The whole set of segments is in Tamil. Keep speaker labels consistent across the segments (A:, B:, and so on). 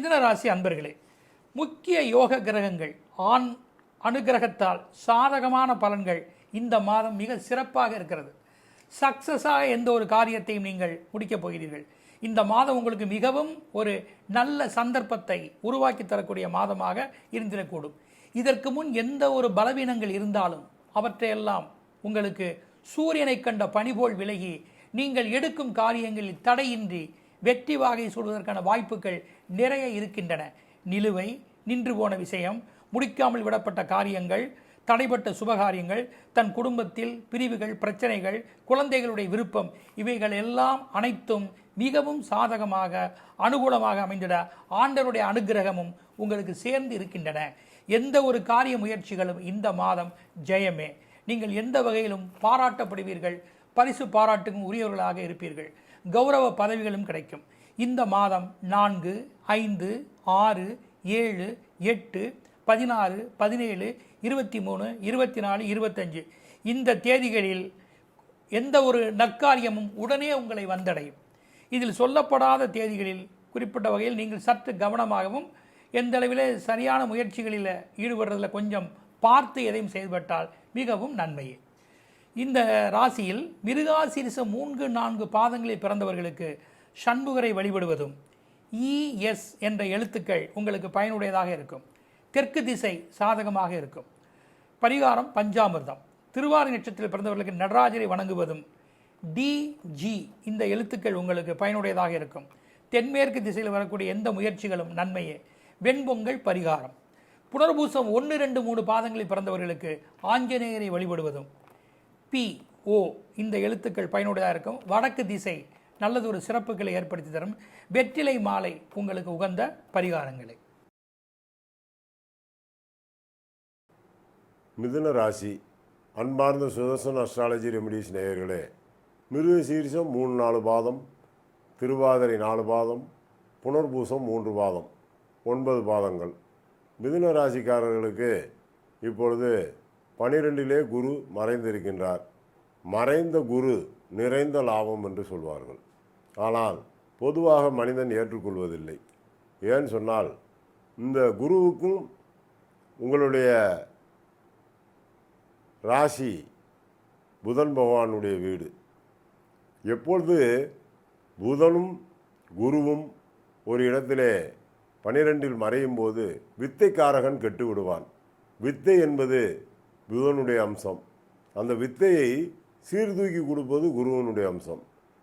A: மிதுன ராசி அன்பர்களே முக்கிய யோக கிரகங்கள் ஆண் அனுகிரகத்தால் சாதகமான பலன்கள் இந்த மாதம் மிக சிறப்பாக இருக்கிறது. சக்சஸாக எந்த ஒரு காரியத்தையும் நீங்கள் முடிக்கப் போகிறீர்கள். இந்த மாதம் உங்களுக்கு மிகவும் ஒரு நல்ல சந்தர்ப்பத்தை உருவாக்கி தரக்கூடிய மாதமாக இருந்திடக்கூடும். இதற்கு முன் எந்த ஒரு பலவீனங்கள் இருந்தாலும் அவற்றையெல்லாம் உங்களுக்கு சூரியனை கண்ட பணிபோல் விலகி நீங்கள் எடுக்கும் காரியங்களில் தடையின்றி வெற்றி வாகை சூடுவதற்கான வாய்ப்புகள் நிறைய இருக்கின்றன. நிலுவை நின்று போன விஷயம் முடிக்காமல் விடப்பட்ட காரியங்கள் தடைப்பட்ட சுபகாரியங்கள் தன் குடும்பத்தில் பிரிவுகள் பிரச்சனைகள் குழந்தைகளுடைய விருப்பம் இவைகள் எல்லாம் அனைத்தும் மிகவும் சாதகமாக அனுகூலமாக அமைந்திட ஆண்டவருடைய அனுகிரகமும் உங்களுக்கு சேர்ந்து இருக்கின்றன. எந்த ஒரு காரிய முயற்சிகளும் இந்த மாதம் ஜெயமே. நீங்கள் எந்த வகையிலும் பாராட்டப்படுவீர்கள் பரிசு பாராட்டுக்கும் உரியவர்களாக இருப்பீர்கள். கௌரவ பதவிகளும் கிடைக்கும். இந்த மாதம் நான்கு ஐந்து ஆறு ஏழு எட்டு பதினாறு பதினேழு இருபத்தி மூணு இருபத்தி நாலு இருபத்தஞ்சு. இந்த தேதிகளில் எந்த ஒரு நற்காரியமும் உடனே உங்களை வந்தடையும். இதில் சொல்லப்படாத தேதிகளில் குறிப்பிட்ட வகையில் நீங்கள் சற்று கவனமாகவும் எந்த அளவில் சரியான முயற்சிகளில் ஈடுபடுறதில் கொஞ்சம் பார்த்து எதையும் செயல்பட்டால் மிகவும் நன்மையே. இந்த ராசியில் மிருகாசிரிசம் மூன்று நான்கு பாதங்களில் பிறந்தவர்களுக்கு சண்முகரை வழிபடுவதும் இஎஸ் என்ற எழுத்துக்கள் உங்களுக்கு பயனுடையதாக இருக்கும். தெற்கு திசை சாதகமாக இருக்கும். பரிகாரம் பஞ்சாமிர்தம். திருவாரி நட்சத்திரத்தில் பிறந்தவர்களுக்கு நடராஜரை வணங்குவதும் டிஜி இந்த எழுத்துக்கள் உங்களுக்கு பயனுடையதாக இருக்கும். தென்மேற்கு திசையில் வரக்கூடிய எந்த முயற்சிகளும் நன்மையே. வெண்பொங்கல் பரிகாரம். புனர்பூசம் ஒன்று ரெண்டு மூணு பாதங்களில் பிறந்தவர்களுக்கு ஆஞ்சநேயரை வழிபடுவதும் பி ஓ இந்த எழுத்துக்கள் பயனுடையதாக இருக்கும். வடக்கு திசை நல்லது ஒரு சிறப்புகளை ஏற்படுத்தி தரும். வெற்றிலை மாலை உங்களுக்கு உகந்த பரிகாரங்களை.
B: மிதுன ராசி அன்பார்ந்த சுதர்சன் அஸ்ட்ராலஜி ரெமடிஸ் நேயர்களே மிருக சீரிசம் மூணு நாலு பாதம் திருவாதிரை நாலு பாதம் புனர்பூசம் மூன்று பாதம் ஒன்பது பாதங்கள். மிதுன ராசிக்காரர்களுக்கு இப்பொழுது பனிரெண்டிலே குரு மறைந்திருக்கின்றார். மறைந்த குரு நிறைந்த லாபம் என்று சொல்வார்கள். ஆனால் பொதுவாக மனிதன் ஏற்றுக்கொள்வதில்லை. ஏன் சொன்னால் இந்த குருவுக்கும் உங்களுடைய ராசி புதன் பகவானுடைய வீடு. எப்பொழுது புதனும் குருவும் ஒரு இடத்திலே பனிரெண்டில் மறையும் போது வித்தைக்காரகன் கெட்டு விடுவான் வித்தை என்பது புதனுடைய அம்சம். அந்த வித்தையை சீர்தூக்கி கொடுப்பது குருவனுடைய அம்சம்.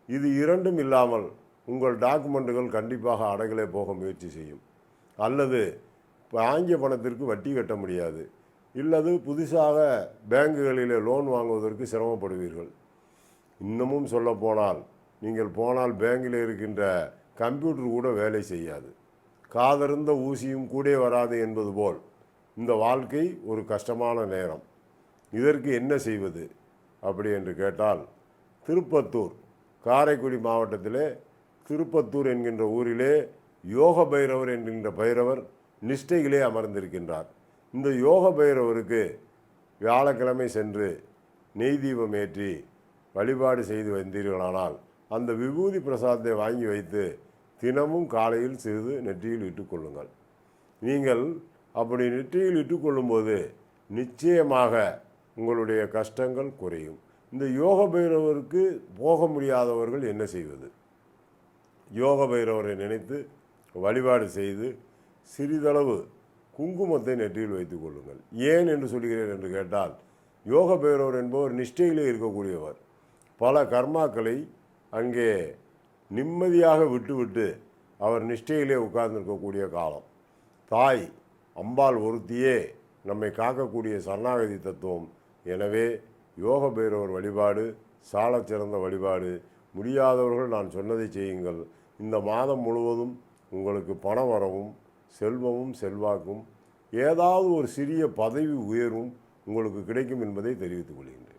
B: இது இரண்டும் இல்லாமல் உங்கள் டாக்குமெண்ட்டுகள் கண்டிப்பாக அடகலே போக முயற்சி செய்யும். அல்லது வாங்கிய பணத்திற்கு வட்டி கட்ட முடியாது. இல்லது புதுசாக பேங்குகளிலே லோன் வாங்குவதற்கு சிரமப்படுவீர்கள். இன்னமும் சொல்ல போனால் நீங்கள் போனால் பேங்கில் இருக்கின்ற கம்ப்யூட்டர் கூட வேலை செய்யாது. காதருந்த ஊசியும் கூட வராது என்பது போல். இந்த வாழ்க்கை ஒரு கஷ்டமான நேரம். இதற்கு என்ன செய்வது? அப்படி என்று கேட்டால் திருப்பத்தூர் காரைக்குடி மாவட்டத்திலே திருப்பத்தூர் என்கின்ற ஊரிலே யோக பைரவர் என்கின்ற பைரவர் நிஷ்டையிலே அமர்ந்திருக்கின்றார். இந்த யோக பைரவருக்கு வியாழக்கிழமை சென்று நெய் தீபம் ஏற்றி வழிபாடு செய்து வந்தீர்களானால் அந்த விபூதி பிரசாதத்தை வாங்கி வைத்து தினமும் காலையில் சிறிது நெற்றியில் இட்டுக்கொள்ளுங்கள் நீங்கள் அப்படி நெற்றியில் இட்டுக்கொள்ளும்போது நிச்சயமாக உங்களுடைய கஷ்டங்கள் குறையும். இந்த யோக பைரவருக்கு போக முடியாதவர்கள் என்ன செய்வது? யோக பைரவரை நினைத்து வழிபாடு செய்து சிறிதளவு குங்குமத்தை நெற்றியில் வைத்துக் கொள்ளுங்கள். ஏன் என்று சொல்கிறேன் என்று கேட்டால் யோக பைரவர் என்பவர் நிஷ்டையிலே இருக்கக்கூடியவர். பல கர்மாக்களை அங்கே நிம்மதியாக விட்டுவிட்டு அவர் நிஷ்டையிலே உட்கார்ந்திருக்கக்கூடிய காலம். தாய் அம்பாள் ஒருத்தியே நம்மை காக்கக்கூடிய சரணாகதி தத்துவம் எனவே யோக பைரவர் வழிபாடு சாலச் சிறந்த வழிபாடு முடியாதவர்கள் நான் சொன்னதை செய்யுங்கள். இந்த மாதம் முழுவதும் உங்களுக்கு பணம் வரவும் செல்வமும் செல்வாக்கும் ஏதாவது ஒரு சிறிய பதவி உயர்வும் உங்களுக்கு கிடைக்கும் என்பதை தெரிவித்துக் கொள்கின்றேன்.